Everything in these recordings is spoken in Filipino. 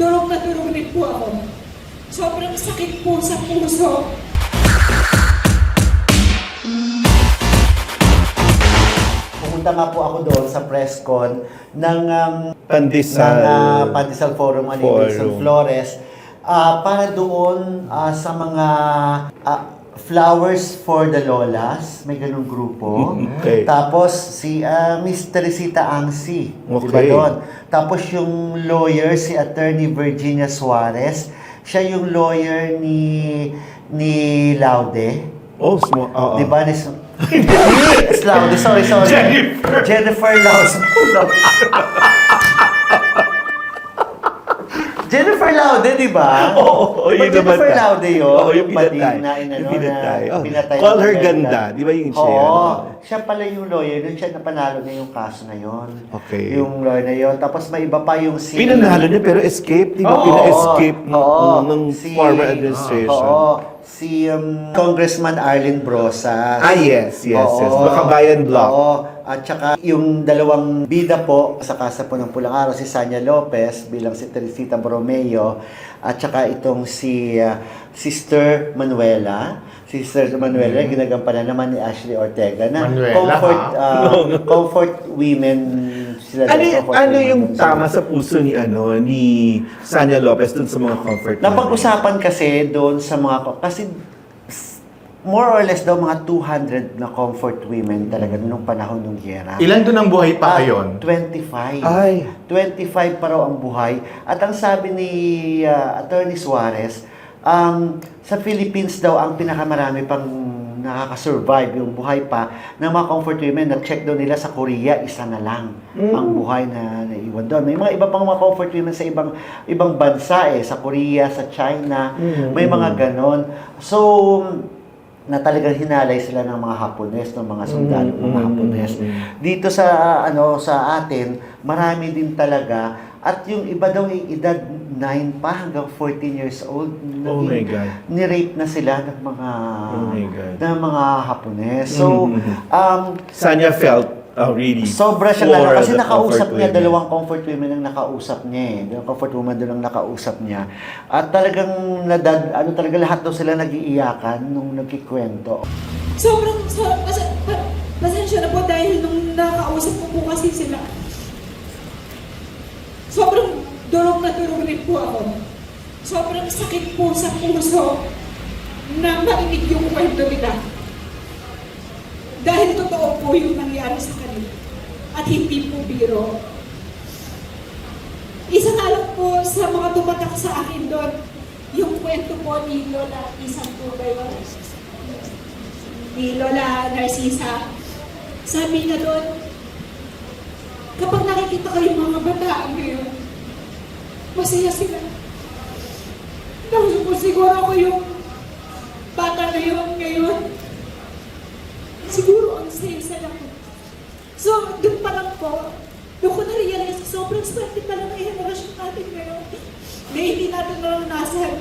durog na durog rin po ako. Sobrang sakit po sa puso. Pumunta nga po ako doon sa press con ng um, Pandesal. ng ah, Pandesal Forum ni Forum. Wilson Flores ah, para doon ah, sa mga ah, Flowers for the Lolas, may ganung grupo. Okay. Tapos si ah, Miss Teresita Angsi, di ba Okay. doon? Tapos yung lawyer si Attorney Virginia Suarez, siya yung lawyer ni ni Laude. Oh, small. Oo. Di ba? Ni! Laude, sorry, sorry. Jennifer. Jennifer Laude. Jennifer Laude, di ba? Oo, oh, ba yun naman. Jennifer Laude yun? Oo, yung bading pinatay. Na, inano, Yung pinatay. na Oh, pinatay Call her ganda. Di ba yung siya? Oo. Siya pala yung lawyer. Doon siya napanalo na yung kaso na yun. Okay. Yung lawyer na yun. Tapos may iba pa yung si... Pinanalo niya pero escape. Di ba? Oo, Pina-escape ng, oo. ng Si- former administration. Oo. Si um, Congressman Arlene Brosas. Ah, yes, yes, Oo. yes. Makabayan Block. Oo. At saka yung dalawang bida po sa Kasa po ng Pulang Araw, si Sanya Lopez bilang si Teresita Borromeo at saka itong si ah, Sister Manuela. Sister Manuela, ginagampanan naman ni Ashley Ortega na Manuela, comfort ah, comfort women sila Ano, ano women yung tama sa puso ni ano ni Sanya Lopez dun sa mga comfort Napag-usapan kasi doon sa mga kasi more or less daw mga 200 na comfort women talaga nung panahon ng giyera. Ilan doon ang buhay pa Ah, ngayon? 25. Ay. 25 pa raw ang buhay. At ang sabi ni ah, Attorney Suarez, um, sa Philippines daw ang pinakamarami pang nakaka-survive yung buhay pa ng mga comfort women. Na-check daw nila sa Korea, isa na lang ang buhay na naiwan doon. May mga iba pang mga comfort women sa ibang ibang bansa eh, sa Korea, sa China. May mga ganon. So, na talagang hinalay sila ng mga Hapones, ng mga sundalo, ng mga Hapones. Dito sa ano sa atin, marami din talaga at yung iba daw ay edad 9 pa hanggang 14 years old. Oh my naging- God. Ni-rape na sila ng mga Oh my God. ng mga Hapones. So, um Sanya felt uh, really Sobra siya lalo kasi nakausap niya, women. dalawang comfort women ang nakausap niya eh. Dalawang comfort woman doon ang nakausap niya. At talagang nadad, ano talaga lahat daw sila nagiiyakan nung nagkikwento. Sobrang, so, pas, pa, pasensya na po dahil nung nakausap ko po kasi sila, sobrang durog na durog rin po ako. Sobrang sakit po sa puso na marinig yung kwento nila. Dahil totoo po yung nangyari sa kanila. At hindi po biro. Isa nga lang po sa mga tumatak sa akin doon, yung kwento po ni Lola Isang Tubay ni Lola Narcisa. Sabi niya doon, kapag nakikita ko yung mga bata ngayon, masaya sila. Dahil po siguro ako yung bata na yun ngayon. Siguro ang saya-saya ko. So, doon pa lang po, doon ko na-realize, sobrang swerte pala ng henerasyon natin ngayon. Na hindi natin naranasan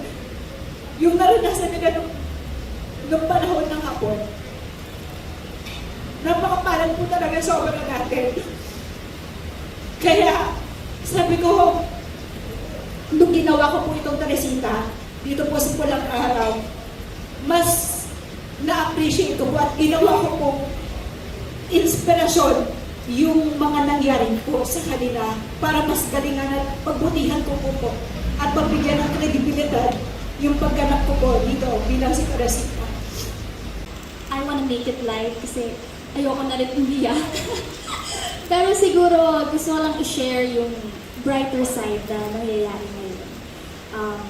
yung naranasan nila nung, nung panahon ng hapon. Napakapalan po talaga sobra natin. Kaya, sabi ko, nung ginawa ko po itong Teresita, dito po sa Pulang Araw, mas na-appreciate ko po at ginawa ko po inspirasyon yung mga nangyari po sa kanila para mas galingan at pagbutihan ko po po at pagbigyan ng kredibilidad yung pagganap ko po dito bilang si Teresita. I wanna make it light kasi ayoko na rin umiyak. Pero siguro gusto ko lang i-share yung brighter side na nangyayari ngayon. Um,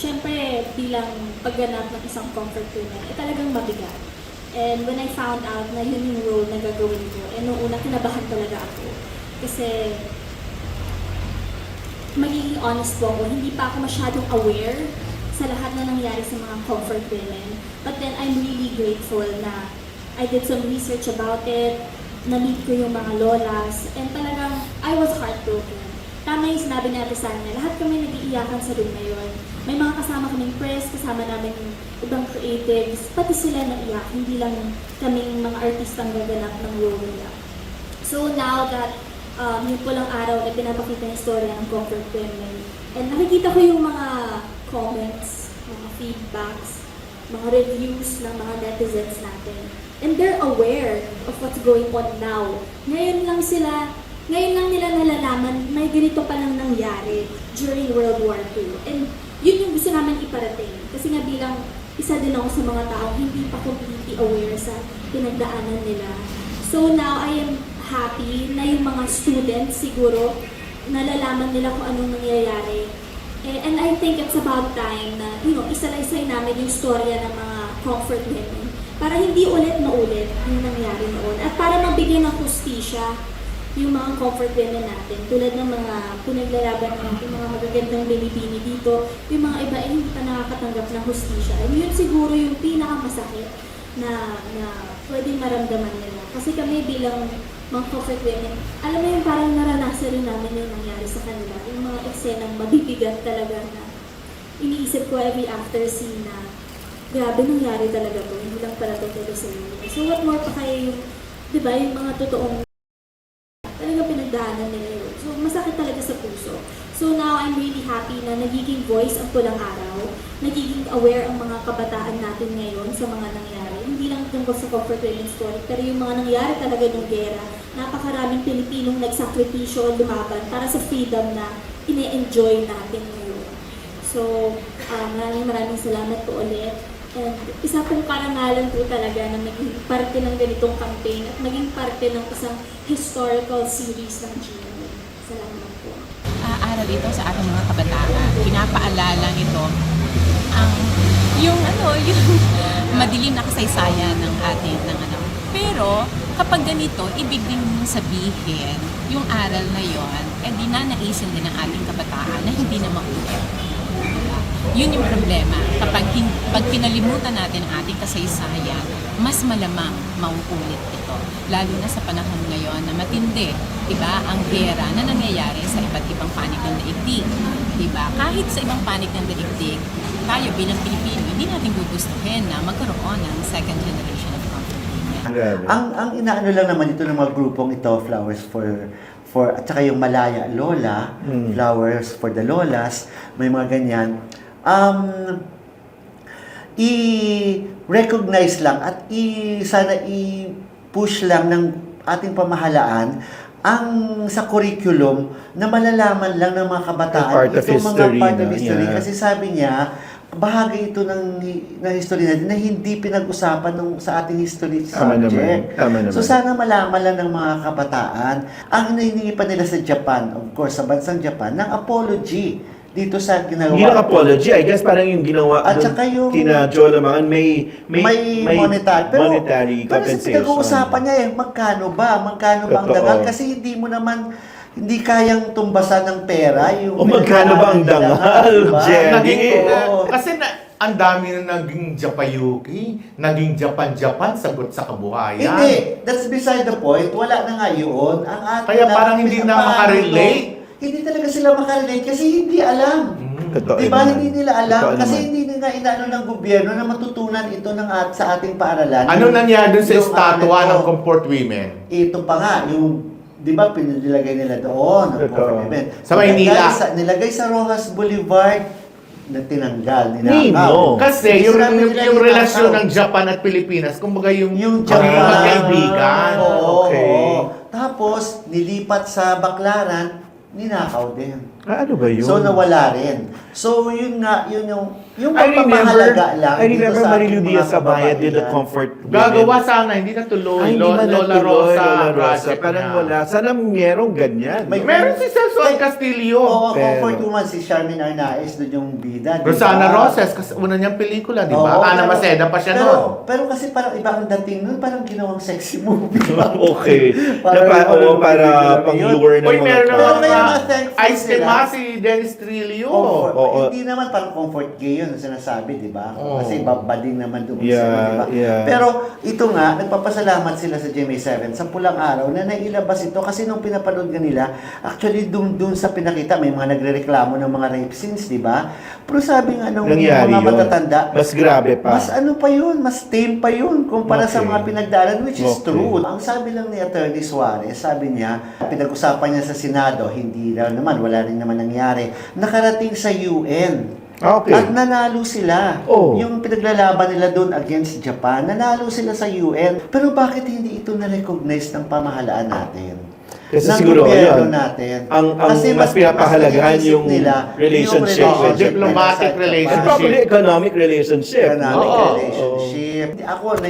Siyempre, bilang pagganap ng isang comfort woman, eh talagang mabigat. And when I found out na yun yung role na gagawin ko, eh noong una kinabahan talaga ako. Kasi magiging honest po ako, hindi pa ako masyadong aware sa lahat na nangyari sa mga comfort women. But then I'm really grateful na I did some research about it, na-meet ko yung mga lolas, and talagang I was heartbroken. Tama yung sinabi natin sa akin, lahat kami nag-iiyakan sa room na yun. May mga kasama kaming press, kasama namin yung ibang creatives, pati sila naiyak, hindi lang kaming mga artistang gaganap ng role nila. So now that um, yung pulang araw na pinapakita yung story ng comfort women. And nakikita ko yung mga comments, mga feedbacks, mga reviews ng mga netizens natin. And they're aware of what's going on now. Ngayon lang sila, ngayon lang nila nalalaman may ganito palang nangyari during World War II. And yun yung gusto namin iparating. Kasi nga bilang isa din ako sa mga tao hindi pa completely aware sa pinagdaanan nila. So now I am happy na yung mga students siguro nalalaman nila kung anong nangyayari. And, and I think it's about time na, you know, isa-isay namin yung storya ng mga comfort women para hindi ulit na ulit yung nangyari noon. At para mabigyan ng hustisya yung mga comfort women natin, tulad ng mga pinaglalaban yung mga magagandang binibini dito, yung mga iba ay hindi pa nakakatanggap ng hustisya. And yun siguro yung pinakamasakit na, na pwedeng maramdaman nila. Kasi kami bilang mga comfort women, alam mo yung parang naranasan rin namin yung nangyari sa kanila. Yung mga eksenang mabibigat talaga na iniisip ko every after scene na grabe nangyari talaga to, hindi lang pala to teleserye. So what more pa kayo yung, di ba, yung mga totoong talaga pinagdaanan nila yun. So, masakit talaga sa puso. So, now I'm really happy na nagiging voice ang pulang araw, nagiging aware ang mga kabataan natin ngayon sa mga nangyari. Lang tungkol sa comfort women story, pero yung mga nangyari talaga nung gera, napakaraming Pilipinong nagsakripisyo lumaban para sa freedom na ine-enjoy natin ngayon. So, um, maraming maraming salamat po ulit. And isa pong karangalan po talaga na maging parte ng ganitong campaign at maging parte ng isang historical series ng GMA. Salamat po. Ah, aral ito sa ating mga kabataan. Pinapaalala ito ang yung ano, yung madilim na kasaysayan ng atin ng ano. Pero kapag ganito, ibig din sabihin yung aral na yon, eh di na naisin din ng ating kabataan na hindi na maulit. Diba? Yun yung problema. Kapag pag pinalimutan natin ang ating kasaysayan, mas malamang mauulit ito. Lalo na sa panahon ngayon na matindi, di ba, ang gera na nangyayari sa iba't ibang panig ng daigdig. Di ba? Kahit sa ibang panig ng daigdig, tayo bilang Pilipino, hindi natin gugustuhin na magkaroon ng second generation of conflict. Grabe. Ang ang inaano lang naman ito ng mga grupong ito, Flowers for for at saka yung Malaya Lola, Mm. Flowers for the Lolas, may mga ganyan. Um i-recognize lang at i sana i-push lang ng ating pamahalaan ang sa curriculum na malalaman lang ng mga kabataan part of itong mga history part of history yeah. kasi sabi niya bahagi ito ng ng history natin na hindi pinag-usapan nung sa ating history Tama subject. naman, tama naman. So sana malaman lang ng mga kabataan ang hinihingi pa nila sa Japan, of course, sa bansang Japan, ng apology dito sa ginagawa. Hindi lang apology, I guess parang yung ginawa At dun saka yung- kina Joe Lamangan, may, may, may, monetary. Pero, monetary pero sa compensation. pinag-uusapan niya eh, magkano ba? Magkano ba ang Totoo. dangal? Kasi hindi mo naman, hindi kayang tumbasan ng pera. Yung O magkano ba ang dangal, diba? Naging, Oo. kasi na, ang dami na naging Japayuki, naging Japan-Japan, sagot sa kabuhayan. Hindi, that's beside the point. Wala na nga yun. Ang atin Kaya parang hindi na makarelate. Hindi talaga sila makarelate kasi hindi alam. Mm. Totoo Di ba? naman. Hindi nila alam. Totoo kasi naman. hindi nga inaano ng gobyerno na matutunan ito ng at sa ating paaralan. Ano nangyari dun sa yung estatwa ano ng to, Comfort Women? Ito pa nga, yung Di ba pinilagay nila doon? ang Totoo. government. Sa Maynila. Nilagay sa, nilagay sa Rojas Boulevard na tinanggal. Nino. Ninakaw. Kasi yung, Sinabi yung, nila yung relasyon ng Japan at Pilipinas, kumbaga yung, Yung Japan. magkaibigan. Oo, Okay. oo. Tapos, nilipat sa Baklaran, ninakaw din. Ah, ano ba yun? So, nawala rin. So, yun nga, yun yung, yung I remember, pagpapahalaga lang. I dito remember sa Marilu ating Diaz mga Sabaya did the comfort women. Gagawa sana, hindi natuloy. Ay, hindi man Lola natuloy, Rosa, Lola Rosa. project Parang na. wala. Sana merong ganyan. May- Meron si Celso Ay, Castillo. Oo, Pero- comfort woman si Charmin Arnaez, doon yung bida. di Rosana ba? Roses, kasi una niyang pelikula, di ba? Oo, Ana pero- Maceda pa siya pero, noon. Pero kasi parang iba ang dating nun, parang ginawang sexy movie. okay. Parang na, pa, ano, oh, para pang-lure ng Uy, mga meron tao. Pero kaya nga thankful sila. tema si Dennis Trillo. Comfort. Oo. Hindi naman parang comfort gay yun ang sinasabi, di ba? Oo. Kasi babading naman doon Yeah, sila, di ba? yeah. Pero ito nga, nagpapasalamat sila sa GMA7 sa pulang araw na nailabas ito kasi nung pinapanood nga nila, actually doon doon sa pinakita, may mga nagrereklamo ng mga rape scenes, di ba? Pero sabi nga nung Nangyari mga yun. matatanda, Mas grabe pa. mas ano pa yun, mas tame pa yun kumpara sa Okay. mga pinagdaanan, which is Okay. true. Ang sabi lang ni Attorney Suarez, sabi niya, pinag-usapan niya sa Senado, hindi daw naman, wala rin naman nangyari, nakarating sa UN. Okay. At nanalo sila. Oh. Yung pinaglalaban nila doon against Japan, nanalo sila sa UN. Pero bakit hindi ito na-recognize ng pamahalaan natin? Kasi ng siguro, gobyerno ayun, natin. ang- ang Kasi mas pinapahalagahan naiisip yung relationship yung with relationship diplomatic nila relationship. Probably economic relationship. economic no? relationship. Ako, na,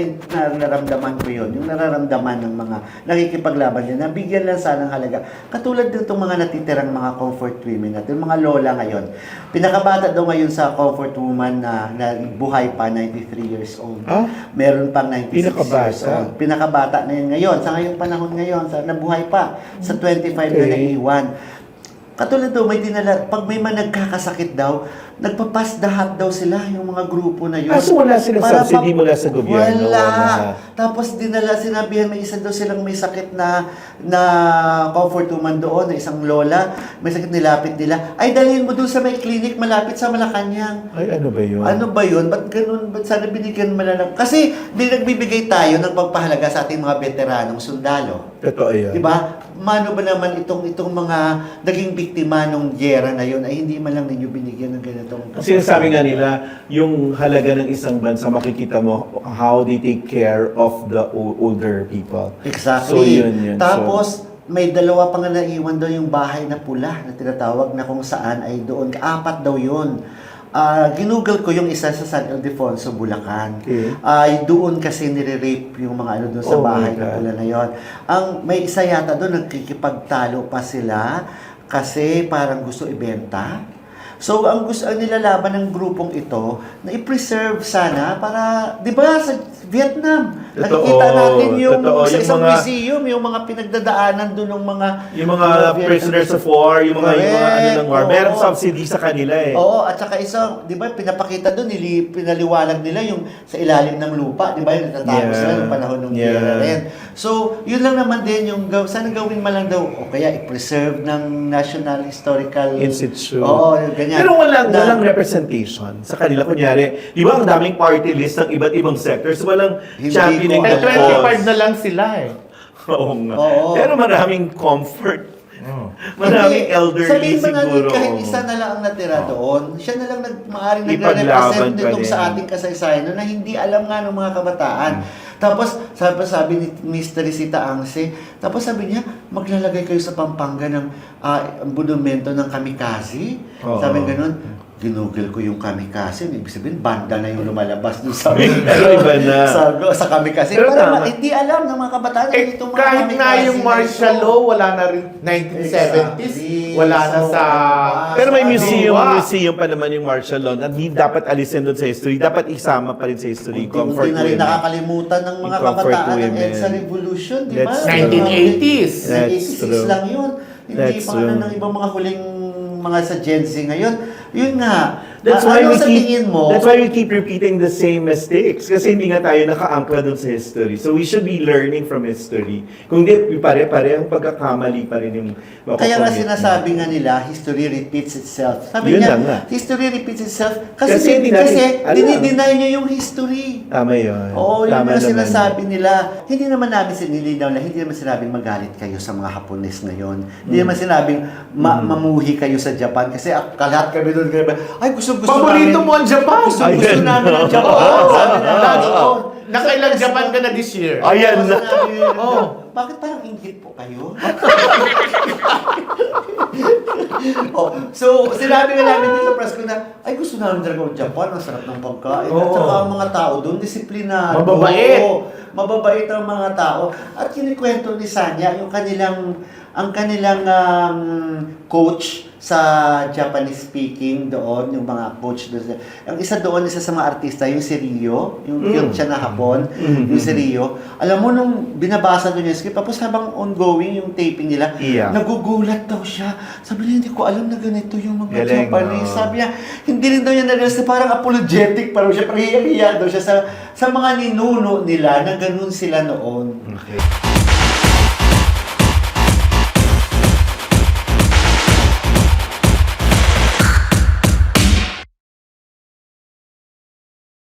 nararamdaman ko yun. Yung nararamdaman ng mga nakikipaglaban din, nabigyan lang sana ng halaga. Katulad din itong mga natitirang mga comfort women natin, mga lola ngayon. Pinakabata daw ngayon sa comfort woman na, na buhay pa, 93 years old. Ah? Meron pang 96 years Pinakabata? old. Pinakabata na yun ngayon. Sa ngayong panahon ngayon, sa nabuhay pa. Sa 25 na Okay. naiiwan. Katulad daw, may dinala, pag may man nagkakasakit daw, nagpapasdahat daw sila, yung mga grupo na yun. Ah, so wala silang Para subsidy mula sa gobyerno? Wala. Wala. Tapos dinala, sinabihan, may isa daw silang may sakit na na comfort woman doon, na isang lola, may sakit nilapit nila. Ay, dalhin mo doon sa may clinic malapit sa Malacanang. Ay, ano ba yun? Ano ba yun? Ba't ganun? Ba't sana binigyan mo na lang? Kasi di nagbibigay tayo ng pagpahalaga sa ating mga veteranong sundalo. Totoo yan. Di ba? Mano ba naman itong itong mga naging biktima nung giyera na yun ay hindi man lang ninyo binigyan ng ganitong Kasi sinasabi nga nila, yung halaga ng isang bansa, makikita mo how they take care of the older people. Exactly. So, yun, yun. Tapos, may dalawa pa nga naiwan daw yung bahay na pula na tinatawag na kung saan ay doon. Apat daw yun. Ah, ginugol ko yung isa sa San Ildefonso, Bulacan. Okay. Ay doon kasi nire-rape yung mga ano doon sa Oh bahay na pula na yon. Ang may isa yata doon nagkikipagtalo pa sila kasi parang gusto ibenta. So, ang gusto ang nilalaban ng grupong ito na i-preserve sana para, 'di ba, sa Vietnam, nakikita natin yung totoo, sa yung isang mga- museum, yung mga pinagdadaanan doon ng mga Yung mga prisoners of war, yung mga, yung mga ano ng war, oo. subsidy sa kanila eh. Oo, at saka isang, 'di ba, pinapakita doon, nili, pinaliwanag nila yung sa ilalim ng lupa, 'di ba, yung natatago Yeah. sila ng panahon ng Yeah. rin. So, yun lang naman din yung gaw, sana gawin man lang daw o kaya i-preserve ng National Historical Institute. Oo, yung ganyan. Pero walang, Na- walang representation sa kanila. Kunyari, di ba ang daming party list ng iba't ibang sectors, walang Hindi ko Eh, the alam. 25 cause. na lang sila eh. Oo nga. Oo. Pero maraming comfort. Oh. Maraming Hindi, elderly sabihin mo na siguro. kahit isa na lang ang natira doon, siya na lang nag, maaaring Ipaglaban nagre-represent pa nitong din. sa ating kasaysayan no, na hindi alam nga ng mga kabataan. Tapos, sabi, sabi ni Mr. Risita Angse, tapos sabi niya, maglalagay kayo sa Pampanga ng ah, monumento ng kamikaze. Oo. Sabi ganun, ginugol ko yung kamikaze. Ibig sabihin, banda na yung lumalabas doon sa, Pero iba na. sa, sa kamikaze. Pero Para hindi alam ng mga kabataan na Eh, itong mga kahit na yung martial ito. law, wala na rin 1970s. Exactly. Wala na sa... Pero may museum, museum pa naman yung martial law na hindi dapat alisin doon sa history. Dapat isama pa rin sa history. Comfort Hindi na rin women. nakakalimutan ng mga kabataan ng. EDSA Revolution, di ba? That's true. 1980s. That's 1986 true. lang yun. Hindi pa ng ibang mga huling mga sa Gen Z ngayon. Yun nga. That's Ah, why ano we keep mo? That's why we keep repeating the same mistakes kasi hindi nga tayo nakaangkla dun sa history. So we should be learning from history. Kung di pare-pare ang pagkakamali pa rin yung Kaya nga sinasabi nga nila, history repeats itself. Sabi Yun niya, lang nga. history repeats itself kasi, Kasi hindi kasi, natin alam. dinideny niyo yung history. Tama yun. Oo, yun Tama ang naman. sinasabi nila. Hindi naman namin sinilinaw na, hindi naman sinabing magalit kayo sa mga Hapones ngayon. Hindi Mm. naman sinabing ma- mamuhi kayo sa Japan kasi ah, kalat kami doon. kaya ba, Ay, gusto gusto Paborito namin. mo ang Japan! Gusto, gusto Ayan. namin ang Japan. Oo. Sabi na Lagi ko. Nakailang Japan ka na this year? Ayan na. Oo. Bakit parang inggit po kayo? oh, so, sinabi nga namin dito sa press ko na, ay gusto namin talaga ang Japan, ang sarap ng pagkain. At Oo. saka ang mga tao doon, disiplinado. Mababait. Oo, mababait ang mga tao. At kinikwento ni Sanya, yung kanilang, ang kanilang um, coach sa Japanese speaking doon, yung mga coach doon. Ang isa doon, isa sa mga artista, yung si Rio, yung Mm. cute siya na hapon, Mm. yung si Rio. Alam mo, nung binabasa doon yung script, tapos habang ongoing yung taping nila, Iya. nagugulat daw siya. Sabi niya, hindi ko alam na ganito yung mga Galing, Japanese. no? Sabi niya, hindi rin daw niya na parang apologetic, parang siya, parang hiya daw siya sa, sa mga ninuno nila na ganun sila noon. Okay.